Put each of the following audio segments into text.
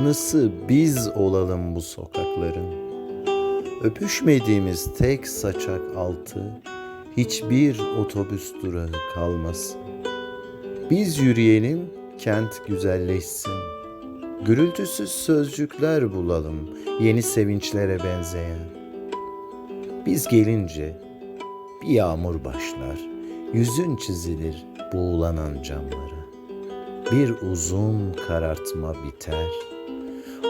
Anısı biz olalım bu sokakların. Öpüşmediğimiz tek saçak altı hiçbir otobüs durağı kalmasın. Biz yürüyelim, kent güzelleşsin. Gürültüsüz sözcükler bulalım, yeni sevinçlere benzeyen. Biz gelince bir yağmur başlar, yüzün çizilir buğulanan camlara. Bir uzun karartma biter,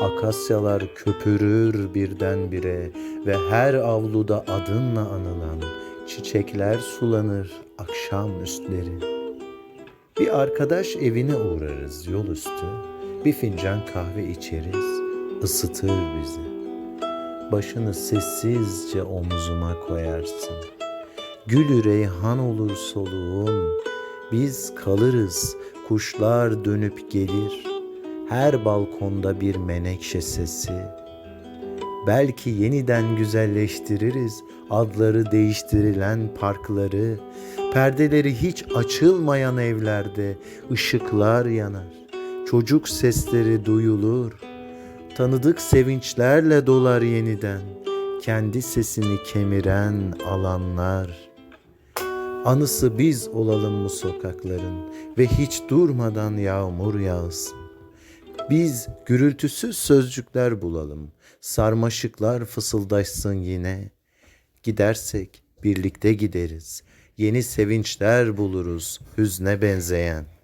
akasyalar köpürür birdenbire ve her avluda adınla anılan çiçekler sulanır akşam üstleri. Bir arkadaş evine uğrarız yol üstü, bir fincan kahve içeriz, ısıtır bizi. Başını sessizce omzuma koyarsın. Gül reyhan olur soluğun, biz kalırız, kuşlar dönüp gelir. Her balkonda bir menekşe sesi. Belki yeniden güzelleştiririz adları değiştirilen parkları. Perdeleri hiç açılmayan evlerde ışıklar yanar. Çocuk sesleri duyulur. Tanıdık sevinçlerle dolar yeniden. Kendi sesini kemiren alanlar. Anısı biz olalım bu sokakların ve hiç durmadan yağmur yağsın. Biz gürültüsüz sözcükler bulalım. Sarmaşıklar fısıldaşsın yine. Gidersek birlikte gideriz. Yeni sevinçler buluruz hüzne benzeyen.